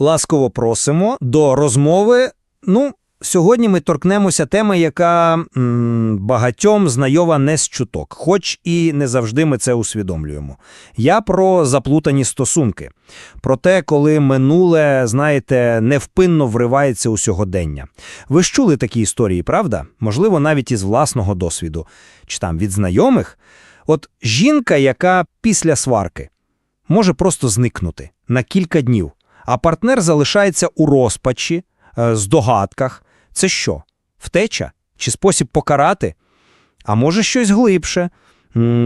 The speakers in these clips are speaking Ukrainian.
ласково просимо до розмови. Ну, сьогодні ми торкнемося теми, яка м, багатьом знайома не з чуток, хоч і не завжди ми це усвідомлюємо. Я про заплутані стосунки, про те, коли минуле, знаєте, невпинно вривається у сьогодення. Ви ж чули такі історії, правда? Можливо, навіть із власного досвіду, чи там від знайомих. От жінка, яка після сварки може просто зникнути на кілька днів, а партнер залишається у розпачі, е, здогадках. Це що? Втеча? Чи спосіб покарати? А може щось глибше,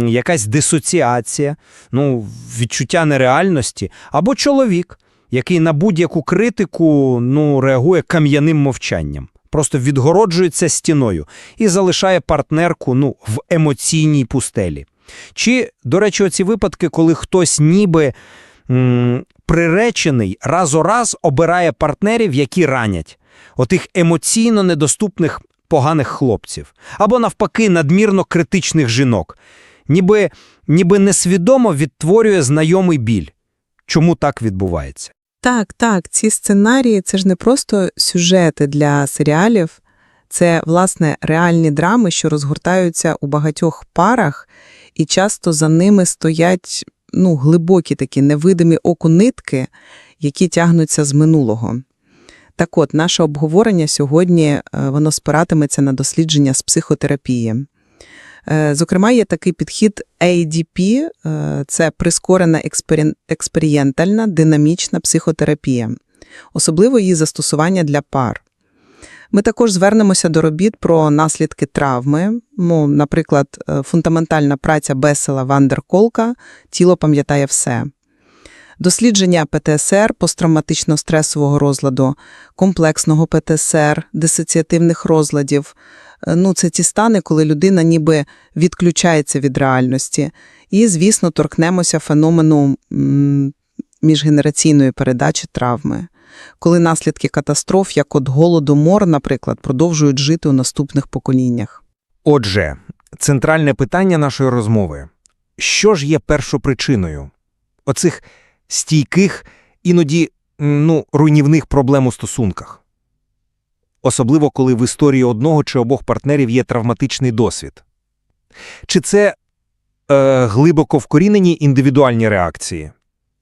якась дисоціація, ну, відчуття нереальності, або чоловік, який на будь-яку критику ну, реагує кам'яним мовчанням, просто відгороджується стіною і залишає партнерку ну, в емоційній пустелі. Чи, до речі, оці випадки, коли хтось ніби м, приречений раз у раз обирає партнерів, які ранять, отих емоційно недоступних поганих хлопців, або навпаки надмірно критичних жінок, ніби, ніби несвідомо відтворює знайомий біль. Чому так відбувається? Так, так, ці сценарії це ж не просто сюжети для серіалів, це, власне, реальні драми, що розгортаються у багатьох парах, і часто за ними стоять ну, глибокі такі невидимі оку нитки, які тягнуться з минулого. Так от, наше обговорення сьогодні е, воно спиратиметься на дослідження з психотерапії. Е, Зокрема, є такий підхід ADP е, – це прискорена експерієнтальна динамічна психотерапія, особливо її застосування для пар. Ми також звернемося до робіт про наслідки травми, ну, наприклад, е, фундаментальна праця Бесела Вандерколка «Тіло пам'ятає все». Дослідження ПТСР, посттравматично-стресового розладу, комплексного ПТСР, дисоціативних розладів. Е, Ну, це ті стани, коли людина ніби відключається від реальності. І, звісно, торкнемося феномену міжгенераційної передачі травми, коли наслідки катастроф, як от голодомор, наприклад, продовжують жити у наступних поколіннях. Отже, центральне питання нашої розмови. Що ж є першопричиною оцих стійких, іноді ну, руйнівних проблем у стосунках? Особливо, коли в історії одного чи обох партнерів є травматичний досвід. Чи це е, глибоко вкорінені індивідуальні реакції?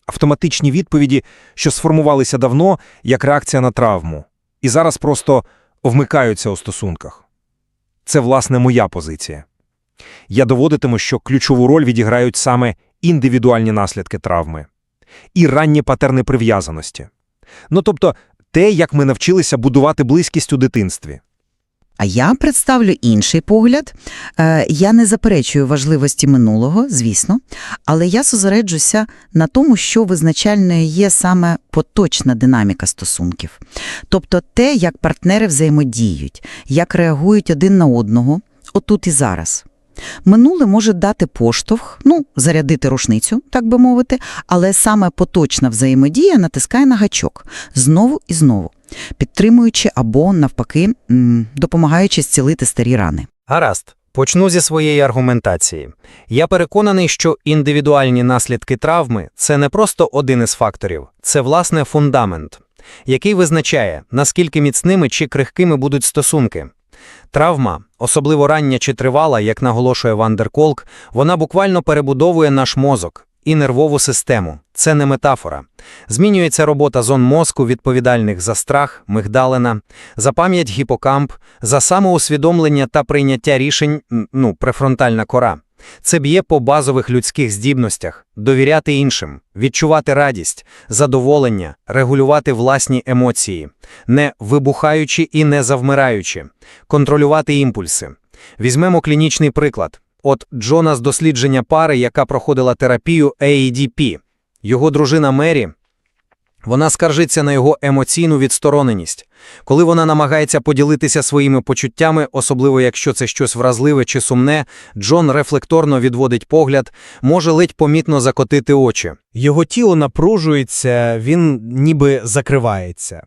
Автоматичні відповіді, що сформувалися давно як реакція на травму, і зараз просто вмикаються у стосунках. Це, власне, моя позиція. Я доводитиму, що ключову роль відіграють саме індивідуальні наслідки травми і ранні патерни прив'язаності. Ну, тобто, те, як ми навчилися будувати близькість у дитинстві. А я представлю інший погляд. Е, Я не заперечую важливості минулого, звісно, але я зосереджуся на тому, що визначальною є саме поточна динаміка стосунків. Тобто те, як партнери взаємодіють, як реагують один на одного, отут і зараз. Минуле може дати поштовх, ну, зарядити рушницю, так би мовити, але саме поточна взаємодія натискає на гачок знову і знову, підтримуючи або, навпаки, допомагаючи зцілити старі рани. Гаразд, почну зі своєї аргументації. Я переконаний, що індивідуальні наслідки травми це не просто один із факторів, це власне фундамент, який визначає, наскільки міцними чи крихкими будуть стосунки. Травма, особливо рання чи тривала, як наголошує Вандерколк, вона буквально перебудовує наш мозок і нервову систему. Це не метафора. Змінюється робота зон мозку, відповідальних за страх, мигдалена, за пам'ять гіпокамп, за самоусвідомлення та прийняття рішень, ну, префронтальна кора. Це б'є по базових людських здібностях – довіряти іншим, відчувати радість, задоволення, регулювати власні емоції, не вибухаючи і не завмираючи, контролювати імпульси. Візьмемо клінічний приклад. От Джона з дослідження пари, яка проходила терапію AEDP. Його дружина Мері, вона скаржиться на його емоційну відстороненість. Коли вона намагається поділитися своїми почуттями, особливо якщо це щось вразливе чи сумне, Джон рефлекторно відводить погляд, може ледь помітно закотити очі. Його тіло напружується, він ніби закривається.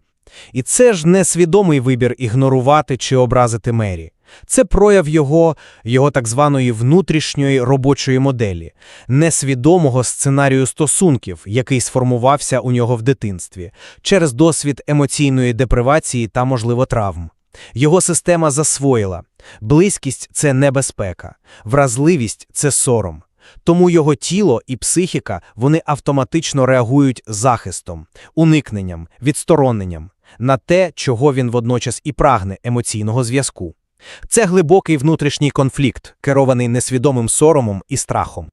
І це ж не свідомий вибір ігнорувати чи образити Мері. Це прояв його, його так званої внутрішньої робочої моделі, несвідомого сценарію стосунків, який сформувався у нього в дитинстві, через досвід емоційної депривації та, можливо, травм. Його система засвоїла. Близькість – це небезпека, вразливість – це сором. Тому його тіло і психіка вони автоматично реагують захистом, уникненням, відстороненням на те, чого він водночас і прагне емоційного зв'язку. Це глибокий внутрішній конфлікт, керований несвідомим соромом і страхом.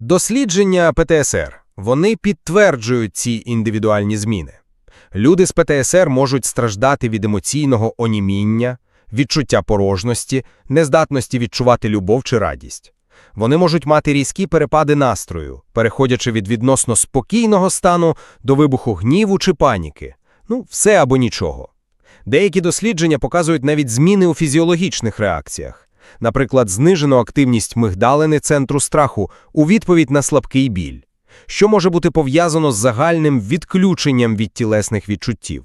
Дослідження ПТСР вони підтверджують ці індивідуальні зміни. Люди з ПТСР можуть страждати від емоційного оніміння, відчуття порожності, нездатності відчувати любов чи радість. Вони можуть мати різкі перепади настрою, переходячи від відносно спокійного стану до вибуху гніву чи паніки. Ну, все або нічого. Деякі дослідження показують навіть зміни у фізіологічних реакціях. Наприклад, знижену активність мигдалини центру страху у відповідь на слабкий біль, що може бути пов'язано з загальним відключенням від тілесних відчуттів.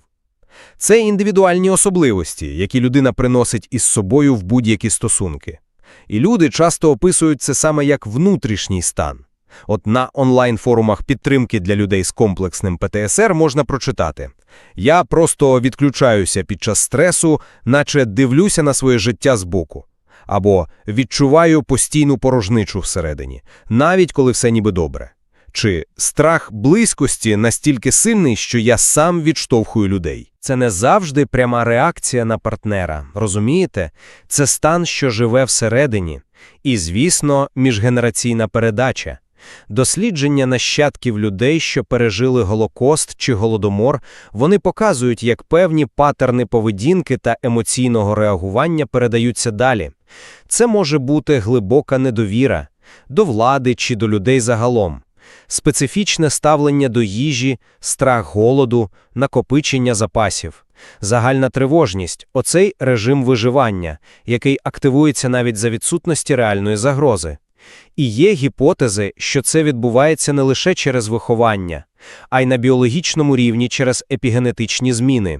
Це індивідуальні особливості, які людина приносить із собою в будь-які стосунки. І люди часто описують це саме як внутрішній стан. От на онлайн-форумах підтримки для людей з комплексним ПТСР можна прочитати «Я просто відключаюся під час стресу, наче дивлюся на своє життя збоку». Або «Відчуваю постійну порожничу всередині, навіть коли все ніби добре». Чи «Страх близькості настільки сильний, що я сам відштовхую людей». Це не завжди пряма реакція на партнера, розумієте? Це стан, що живе всередині. І, звісно, міжгенераційна передача. Дослідження нащадків людей, що пережили Голокост чи Голодомор, вони показують, як певні патерни поведінки та емоційного реагування передаються далі. Це може бути глибока недовіра до влади чи до людей загалом, специфічне ставлення до їжі, страх голоду, накопичення запасів, загальна тривожність – оцей режим виживання, який активується навіть за відсутності реальної загрози. І є гіпотези, що це відбувається не лише через виховання, а й на біологічному рівні через епігенетичні зміни.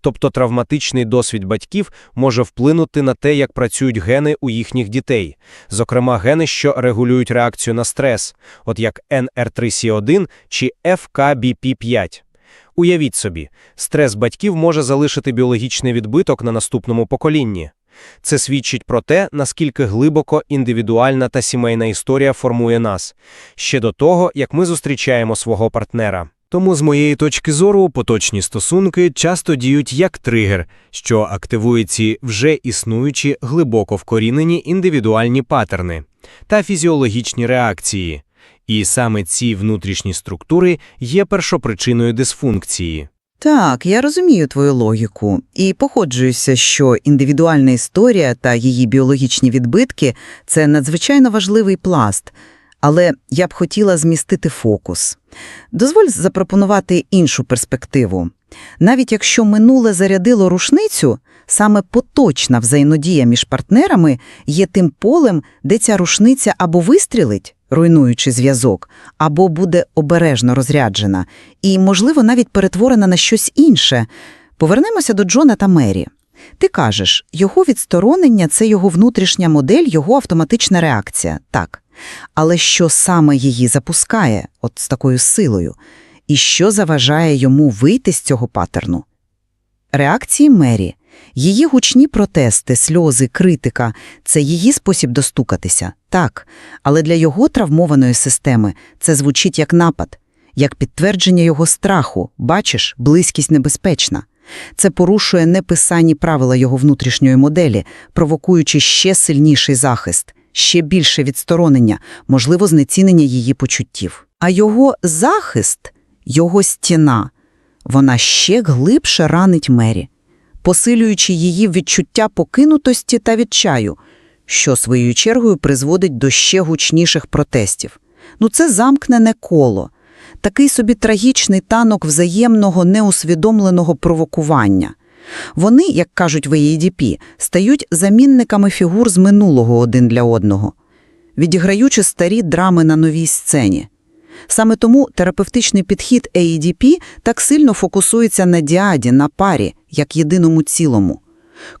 Тобто травматичний досвід батьків може вплинути на те, як працюють гени у їхніх дітей, зокрема гени, що регулюють реакцію на стрес, от як NR3C1 чи FKBP5. Уявіть собі, стрес батьків може залишити біологічний відбиток на наступному поколінні. Це свідчить про те, наскільки глибоко індивідуальна та сімейна історія формує нас, ще до того, як ми зустрічаємо свого партнера. Тому, з моєї точки зору, поточні стосунки часто діють як тригер, що активує ці вже існуючі глибоко вкорінені індивідуальні паттерни та фізіологічні реакції. І саме ці внутрішні структури є першопричиною дисфункції. Так, я розумію твою логіку і погоджуюся, що індивідуальна історія та її біологічні відбитки – це надзвичайно важливий пласт, але я б хотіла змістити фокус. Дозволь запропонувати іншу перспективу. Навіть якщо минуле зарядило рушницю, саме поточна взаємодія між партнерами є тим полем, де ця рушниця або вистрілить, руйнуючи зв'язок, або буде обережно розряджена, і, можливо, навіть перетворена на щось інше. Повернемося до Джона та Мері. Ти кажеш, його відсторонення – це його внутрішня модель, його автоматична реакція. Так. Але що саме її запускає, от з такою силою? І що заважає йому вийти з цього паттерну? Реакції Мері. Її гучні протести, сльози, критика – це її спосіб достукатися. Так, але для його травмованої системи це звучить як напад, як підтвердження його страху. Бачиш, близькість небезпечна. Це порушує неписані правила його внутрішньої моделі, провокуючи ще сильніший захист, ще більше відсторонення, можливо, знецінення її почуттів. А його захист, його стіна, вона ще глибше ранить Мері, посилюючи її відчуття покинутості та відчаю, що своєю чергою призводить до ще гучніших протестів. Ну це замкнене коло, такий собі трагічний танок взаємного неусвідомленого провокування. Вони, як кажуть в AEDP, стають замінниками фігур з минулого один для одного, відіграючи старі драми на новій сцені. Саме тому терапевтичний підхід AEDP так сильно фокусується на діаді, на парі, як єдиному цілому.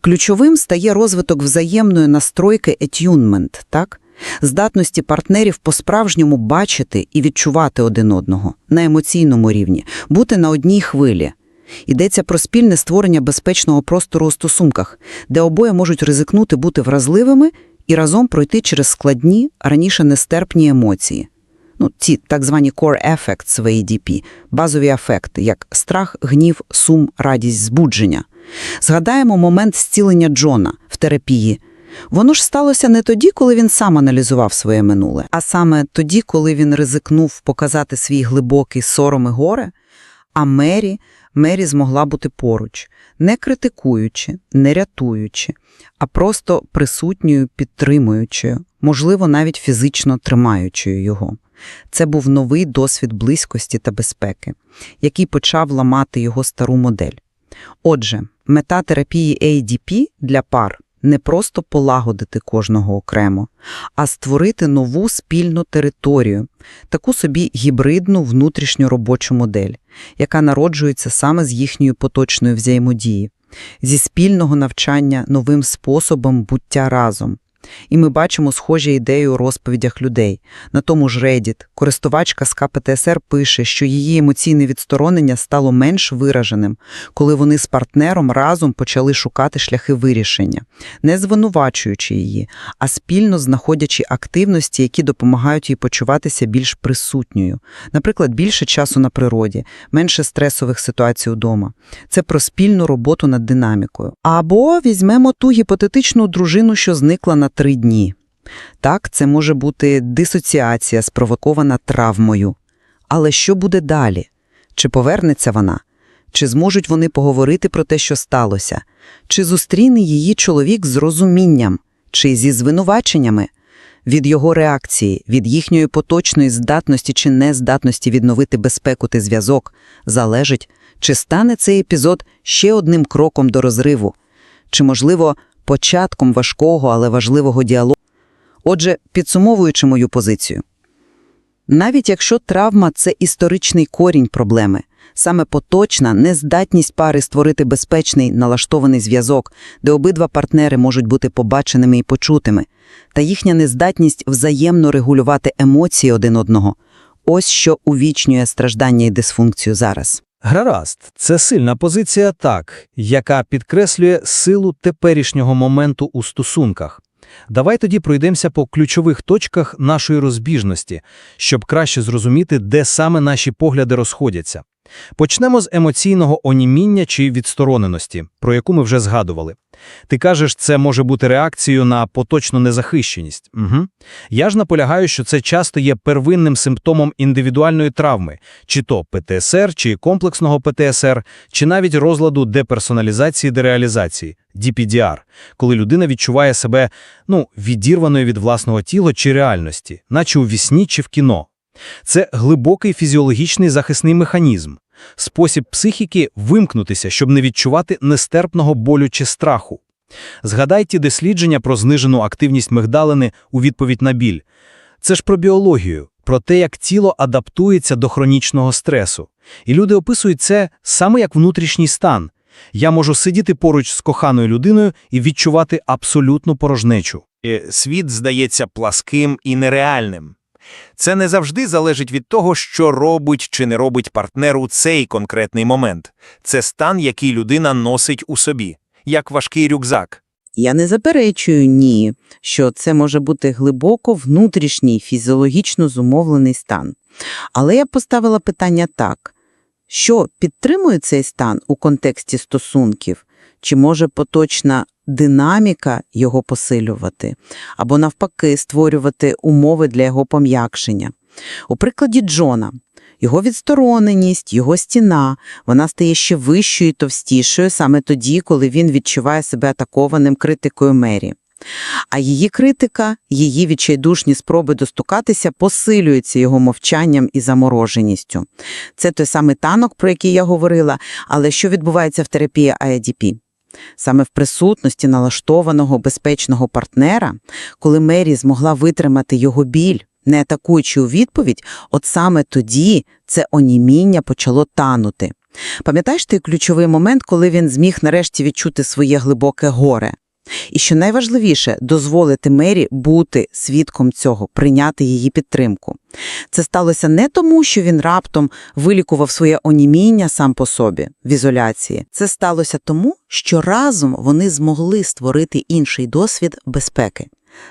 Ключовим стає розвиток взаємної настройки attunement, так? Здатності партнерів по-справжньому бачити і відчувати один одного на емоційному рівні, бути на одній хвилі. Йдеться про спільне створення безпечного простору у стосунках, де обоє можуть ризикнути бути вразливими і разом пройти через складні, раніше нестерпні емоції. Ну, ці так звані core effects в ADP, базові афекти, як страх, гнів, сум, радість, збудження. Згадаємо момент зцілення Джона в терапії. Воно ж сталося не тоді, коли він сам аналізував своє минуле, а саме тоді, коли він ризикнув показати свій глибокий сором і горе, а Мері, Мері змогла бути поруч, не критикуючи, не рятуючи, а просто присутньою, підтримуючою, можливо, навіть фізично тримаючою його. Це був новий досвід близькості та безпеки, який почав ламати його стару модель. Отже, мета терапії ADP для пар не просто полагодити кожного окремо, а створити нову спільну територію, таку собі гібридну внутрішню робочу модель, яка народжується саме з їхньої поточної взаємодії, зі спільного навчання новим способом буття разом. І ми бачимо схожі ідеї у розповідях людей. На тому ж Reddit користувачка з КПТСР пише, що її емоційне відсторонення стало менш вираженим, коли вони з партнером разом почали шукати шляхи вирішення, не звинувачуючи її, а спільно знаходячи активності, які допомагають їй почуватися більш присутньою. Наприклад, більше часу на природі, менше стресових ситуацій удома. Це про спільну роботу над динамікою. Або візьмемо ту гіпотетичну дружину, що зникла на три дні. Так, це може бути дисоціація, спровокована травмою. Але що буде далі? Чи повернеться вона? Чи зможуть вони поговорити про те, що сталося? Чи зустріне її чоловік з розумінням? Чи зі звинуваченнями? Від його реакції, від їхньої поточної здатності чи нездатності відновити безпеку та зв'язок залежить, чи стане цей епізод ще одним кроком до розриву, чи, можливо, початком важкого, але важливого діалогу. Отже, підсумовуючи мою позицію. Навіть якщо травма – це історичний корінь проблеми, саме поточна нездатність пари створити безпечний налаштований зв'язок, де обидва партнери можуть бути побаченими і почутими, та їхня нездатність взаємно регулювати емоції один одного – ось що увічнює страждання і дисфункцію зараз. Гаразд, це сильна позиція так, яка підкреслює силу теперішнього моменту у стосунках. Давай тоді пройдемося по ключових точках нашої розбіжності, щоб краще зрозуміти, де саме наші погляди розходяться. Почнемо з емоційного оніміння чи відстороненості, про яку ми вже згадували. Ти кажеш, це може бути реакцією на поточну незахищеність. Угу. Я ж наполягаю, що це часто є первинним симптомом індивідуальної травми, чи то ПТСР, чи комплексного ПТСР, чи навіть розладу деперсоналізації дереалізації, DPDR, коли людина відчуває себе ну, відірваною від власного тіла чи реальності, наче у вісні чи в кіно. Це глибокий фізіологічний захисний механізм, спосіб психіки вимкнутися, щоб не відчувати нестерпного болю чи страху. Згадай ті дослідження про знижену активність мигдалини у відповідь на біль. Це ж про біологію, про те, як тіло адаптується до хронічного стресу. І люди описують це саме як внутрішній стан. Я можу сидіти поруч з коханою людиною і відчувати абсолютну порожнечу. Е, Світ здається пласким і нереальним. Це не завжди залежить від того, що робить чи не робить партнер у цей конкретний момент. Це стан, який людина носить у собі, як важкий рюкзак. Я не заперечую ні, що це може бути глибоко внутрішній фізіологічно зумовлений стан. Але я поставила питання так: що підтримує цей стан у контексті стосунків? Чи може поточна динаміка його посилювати, або навпаки створювати умови для його пом'якшення? У прикладі Джона. Його відстороненість, його стіна, вона стає ще вищою і товстішою саме тоді, коли він відчуває себе атакованим критикою Мері. А її критика, її відчайдушні спроби достукатися посилюються його мовчанням і замороженістю. Це той самий танок, про який я говорила, але що відбувається в терапії IADP? Саме в присутності налаштованого безпечного партнера, коли Мері змогла витримати його біль, не атакуючи у відповідь, от саме тоді це оніміння почало танути. Пам'ятаєш той ключовий момент, коли він зміг нарешті відчути своє глибоке горе? І що найважливіше, дозволити Мері бути свідком цього, прийняти її підтримку. Це сталося не тому, що він раптом вилікував своє оніміння сам по собі в ізоляції. Це сталося тому, що разом вони змогли створити інший досвід безпеки,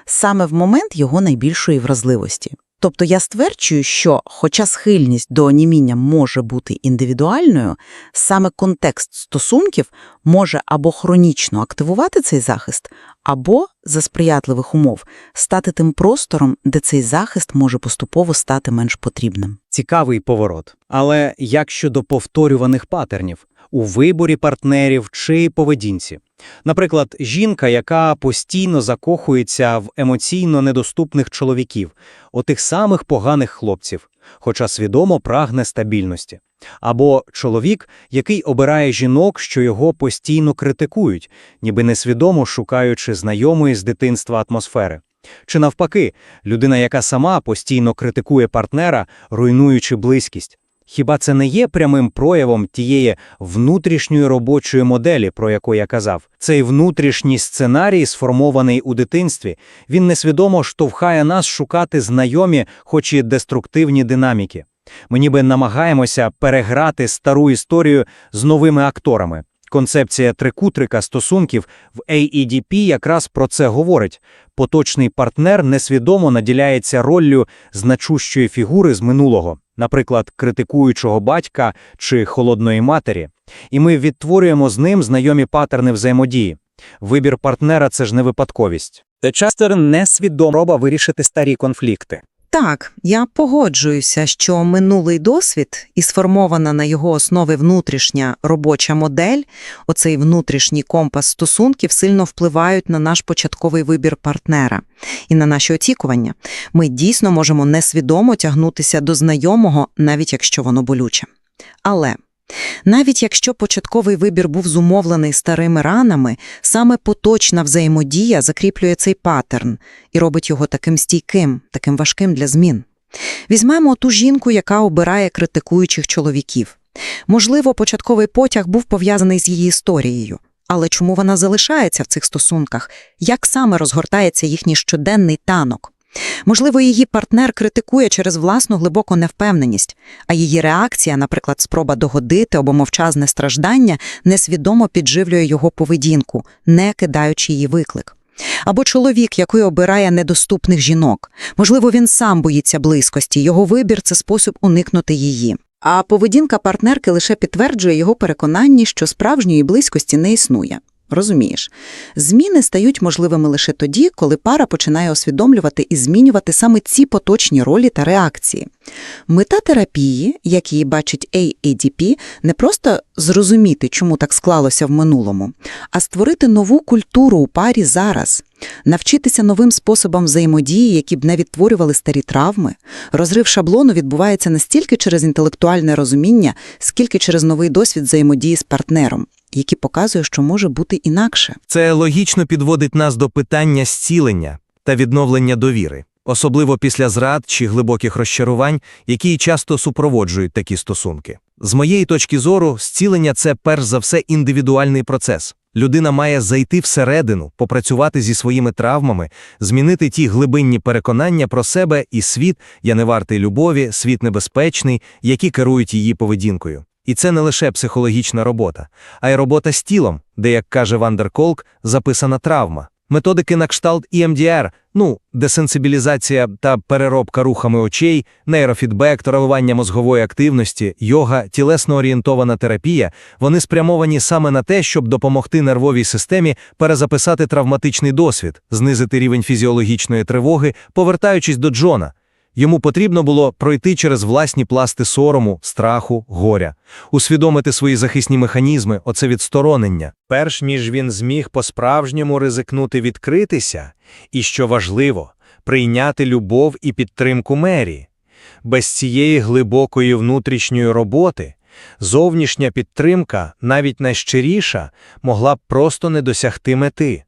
саме в момент його найбільшої вразливості. Тобто я стверджую, що, хоча схильність до оніміння може бути індивідуальною, саме контекст стосунків може або хронічно активувати цей захист, або за сприятливих умов стати тим простором, де цей захист може поступово стати менш потрібним. Цікавий поворот. Але як щодо повторюваних патернів у виборі партнерів чи поведінці? Наприклад, жінка, яка постійно закохується в емоційно недоступних чоловіків, отих самих поганих хлопців, хоча свідомо прагне стабільності. Або чоловік, який обирає жінок, що його постійно критикують, ніби несвідомо шукаючи знайомої з дитинства атмосфери. Чи навпаки, людина, яка сама постійно критикує партнера, руйнуючи близькість. Хіба це не є прямим проявом тієї внутрішньої робочої моделі, про яку я казав? Цей внутрішній сценарій, сформований у дитинстві, він несвідомо штовхає нас шукати знайомі, хоч і деструктивні динаміки. Ми ніби намагаємося переграти стару історію з новими акторами. Концепція трикутрика стосунків в AEDP якраз про це говорить. Поточний партнер несвідомо наділяється роллю значущої фігури з минулого, наприклад, критикуючого батька чи холодної матері, і ми відтворюємо з ним знайомі патерни взаємодії. Вибір партнера – це ж не випадковість. Це часто несвідома роба вирішити старі конфлікти. Так, я погоджуюся, що минулий досвід і сформована на його основі внутрішня робоча модель, оцей внутрішній компас стосунків сильно впливають на наш початковий вибір партнера і на наші очікування. Ми дійсно можемо несвідомо тягнутися до знайомого, навіть якщо воно болюче. Але навіть якщо початковий вибір був зумовлений старими ранами, саме поточна взаємодія закріплює цей паттерн і робить його таким стійким, таким важким для змін. Візьмемо ту жінку, яка обирає критикуючих чоловіків. Можливо, початковий потяг був пов'язаний з її історією. Але чому вона залишається в цих стосунках? Як саме розгортається їхній щоденний танок? Можливо, її партнер критикує через власну глибоку невпевненість, а її реакція, наприклад, спроба догодити або мовчазне страждання, несвідомо підживлює його поведінку, не кидаючи її виклик. Або чоловік, який обирає недоступних жінок. Можливо, він сам боїться близькості, його вибір – це спосіб уникнути її. А поведінка партнерки лише підтверджує його переконання, що справжньої близькості не існує. Розумієш, зміни стають можливими лише тоді, коли пара починає усвідомлювати і змінювати саме ці поточні ролі та реакції. Мета терапії, як її бачить AADP, не просто зрозуміти, чому так склалося в минулому, а створити нову культуру у парі зараз, навчитися новим способам взаємодії, які б не відтворювали старі травми. Розрив шаблону відбувається не стільки через інтелектуальне розуміння, скільки через новий досвід взаємодії з партнером який показує, що може бути інакше. Це логічно підводить нас до питання зцілення та відновлення довіри, особливо після зрад чи глибоких розчарувань, які часто супроводжують такі стосунки. З моєї точки зору, зцілення це перш за все індивідуальний процес. Людина має зайти всередину, попрацювати зі своїми травмами, змінити ті глибинні переконання про себе і світ, я не вартий любові, світ небезпечний, які керують її поведінкою. І це не лише психологічна робота, а й робота з тілом, де, як каже Вандер Колк, записана травма. Методики на кшталт EMDR, ну, десенсибілізація та переробка рухами очей, нейрофідбек, таралування мозгової активності, йога, тілесно-орієнтована терапія, вони спрямовані саме на те, щоб допомогти нервовій системі перезаписати травматичний досвід, знизити рівень фізіологічної тривоги, повертаючись до Джона. Йому потрібно було пройти через власні пласти сорому, страху, горя, усвідомити свої захисні механізми, оце відсторонення. перш ніж він зміг по-справжньому ризикнути відкритися, і, що важливо, прийняти любов і підтримку Мері. Без цієї глибокої внутрішньої роботи зовнішня підтримка, навіть найщиріша, могла б просто не досягти мети,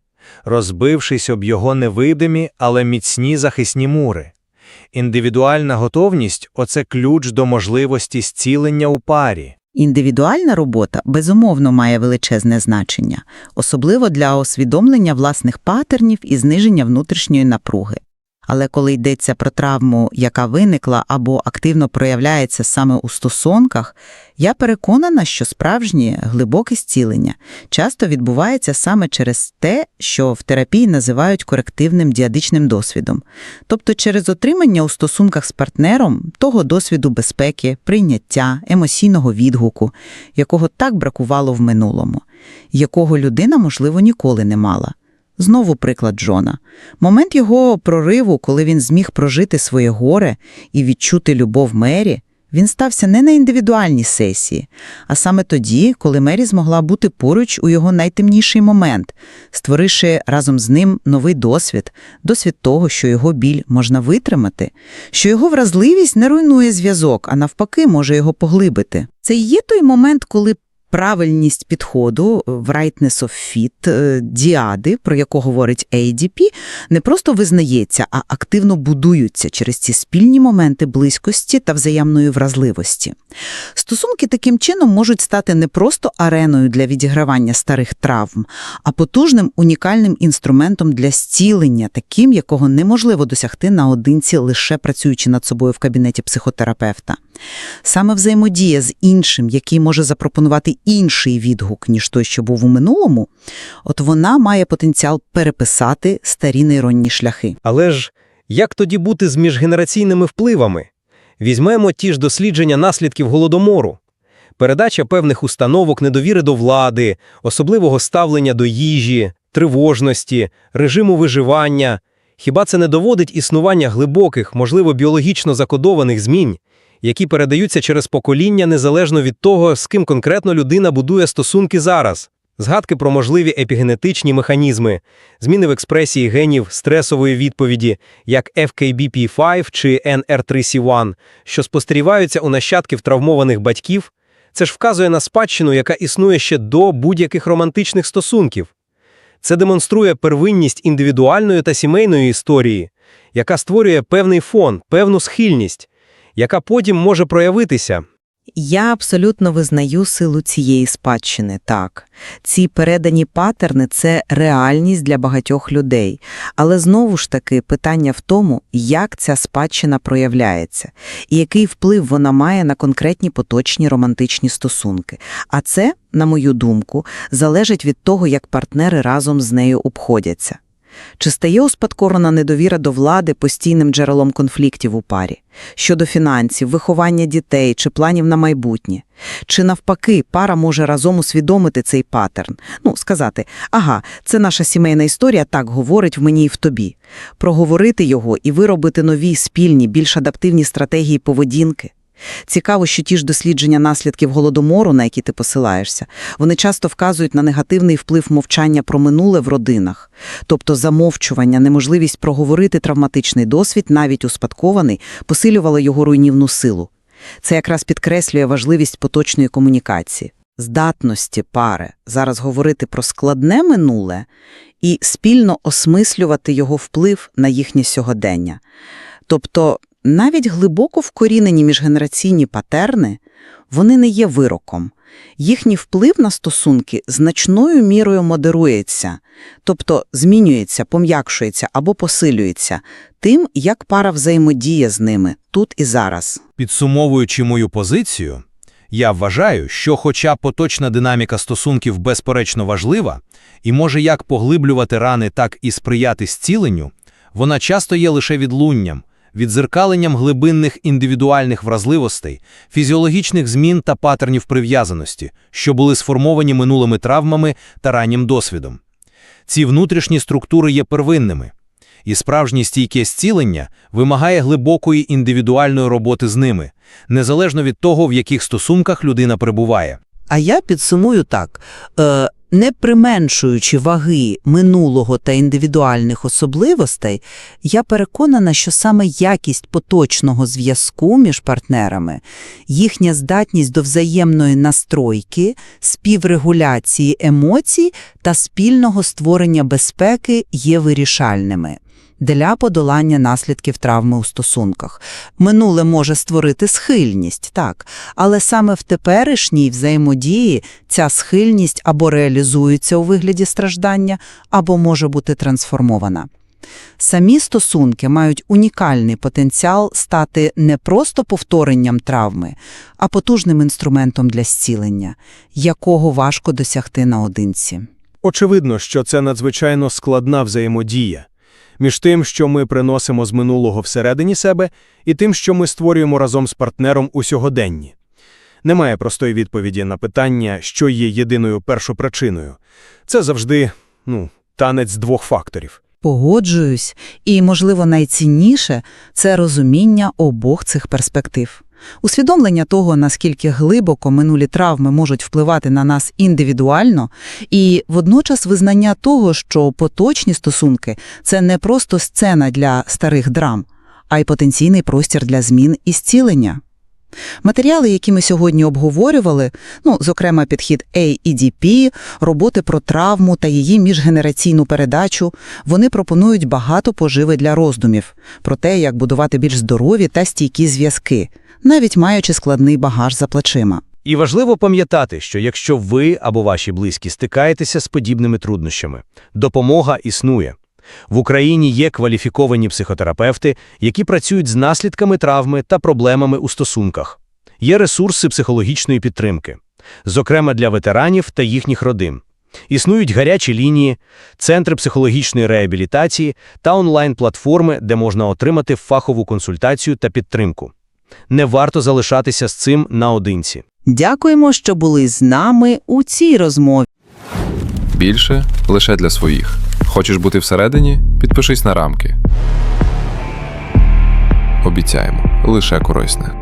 розбившись об його невидимі, але міцні захисні мури. Індивідуальна готовність – оце ключ до можливості зцілення у парі. Індивідуальна робота безумовно має величезне значення, особливо для усвідомлення власних патернів і зниження внутрішньої напруги. Але коли йдеться про травму, яка виникла або активно проявляється саме у стосунках, я переконана, що справжнє глибоке зцілення часто відбувається саме через те, що в терапії називають корективним діадичним досвідом, тобто через отримання у стосунках з партнером того досвіду безпеки, прийняття, емоційного відгуку, якого так бракувало в минулому, якого людина, можливо, ніколи не мала. Знову приклад Джона. Момент його прориву, коли він зміг прожити своє горе і відчути любов Мері, він стався не на індивідуальній сесії, а саме тоді, коли Мері змогла бути поруч у його найтемніший момент, створивши разом з ним новий досвід, досвід того, що його біль можна витримати, що його вразливість не руйнує зв'язок, а навпаки може його поглибити. Це і є той момент, коли правильність підходу в Rightness of Fit, діади, про яку говорить ADP, не просто визнається, а активно будуються через ці спільні моменти близькості та взаємної вразливості. Стосунки таким чином можуть стати не просто ареною для відігравання старих травм, а потужним унікальним інструментом для зцілення, таким, якого неможливо досягти наодинці, лише працюючи над собою в кабінеті психотерапевта. Саме взаємодія з іншим, який може запропонувати інший відгук, ніж той, що був у минулому, от вона має потенціал переписати старі нейронні шляхи. Але ж як тоді бути з міжгенераційними впливами? Візьмемо ті ж дослідження наслідків голодомору. Передача певних установок недовіри до влади, особливого ставлення до їжі, тривожності, режиму виживання. Хіба це не доводить існування глибоких, можливо, біологічно закодованих змін, які передаються через покоління незалежно від того, з ким конкретно людина будує стосунки зараз? Згадки про можливі епігенетичні механізми, зміни в експресії генів стресової відповіді, як FKBP5 чи NR3C1, що спостерігаються у нащадків травмованих батьків, це ж вказує на спадщину, яка існує ще до будь-яких романтичних стосунків. Це демонструє первинність індивідуальної та сімейної історії, яка створює певний фон, певну схильність, яка потім може проявитися. Я абсолютно визнаю силу цієї спадщини, так. Ці передані патерни – це реальність для багатьох людей. Але знову ж таки питання в тому, як ця спадщина проявляється, і який вплив вона має на конкретні поточні романтичні стосунки. А це, на мою думку, залежить від того, як партнери разом з нею обходяться. Чи стає успадкована недовіра до влади постійним джерелом конфліктів у парі? Щодо фінансів, виховання дітей чи планів на майбутнє? Чи навпаки, пара може разом усвідомити цей паттерн? Ну, сказати, ага, це наша сімейна історія, так говорить в мені і в тобі. Проговорити його і виробити нові, спільні, більш адаптивні стратегії поведінки. Цікаво, що ті ж дослідження наслідків голодомору, на які ти посилаєшся, вони часто вказують на негативний вплив мовчання про минуле в родинах, тобто замовчування, неможливість проговорити травматичний досвід, навіть успадкований, посилювало його руйнівну силу. Це якраз підкреслює важливість поточної комунікації, здатності пари зараз говорити про складне минуле і спільно осмислювати його вплив на їхнє сьогодення. Тобто навіть глибоко вкорінені міжгенераційні патерни, вони не є вироком. Їхній вплив на стосунки значною мірою модерується, тобто змінюється, пом'якшується або посилюється тим, як пара взаємодіє з ними тут і зараз. Підсумовуючи мою позицію, я вважаю, що хоча поточна динаміка стосунків безперечно важлива і може як поглиблювати рани, так і сприяти зціленню, вона часто є лише відлунням, відзеркаленням глибинних індивідуальних вразливостей, фізіологічних змін та патернів прив'язаності, що були сформовані минулими травмами та раннім досвідом. Ці внутрішні структури є первинними, і справжнє стійке зцілення вимагає глибокої індивідуальної роботи з ними, незалежно від того, в яких стосунках людина перебуває. А я підсумую так. Е, не применшуючи ваги минулого та індивідуальних особливостей, я переконана, що саме якість поточного зв'язку між партнерами, їхня здатність до взаємної настройки, співрегуляції емоцій та спільного створення безпеки є вирішальними. Для подолання наслідків травми у стосунках. Минуле може створити схильність, так, але саме в теперішній взаємодії ця схильність або реалізується у вигляді страждання, або може бути трансформована. Самі стосунки мають унікальний потенціал стати не просто повторенням травми, а потужним інструментом для зцілення, якого важко досягти наодинці. Очевидно, що це надзвичайно складна взаємодія між тим, що ми приносимо з минулого всередині себе, і тим, що ми створюємо разом з партнером у сьогоденні. Немає простої відповіді на питання, що є єдиною першопричиною. Це завжди, ну, танець двох факторів. Погоджуюсь, і, можливо, найцінніше – це розуміння обох цих перспектив. Усвідомлення того, наскільки глибоко минулі травми можуть впливати на нас індивідуально, і водночас визнання того, що поточні стосунки – це не просто сцена для старих драм, а й потенційний простір для змін і зцілення. Матеріали, які ми сьогодні обговорювали, ну, зокрема підхід AEDP, роботи про травму та її міжгенераційну передачу, вони пропонують багато поживи для роздумів про те, як будувати більш здорові та стійкі зв'язки, навіть маючи складний багаж за плечима. І важливо пам'ятати, що якщо ви або ваші близькі стикаєтеся з подібними труднощами, допомога існує. В Україні є кваліфіковані психотерапевти, які працюють з наслідками травми та проблемами у стосунках. Є ресурси психологічної підтримки, зокрема для ветеранів та їхніх родин. Існують гарячі лінії, центри психологічної реабілітації та онлайн-платформи, де можна отримати фахову консультацію та підтримку. Не варто залишатися з цим наодинці. Дякуємо, що були з нами у цій розмові. Більше лише для своїх. Хочеш бути всередині? Підпишись на рамки. Обіцяємо, лише корисне.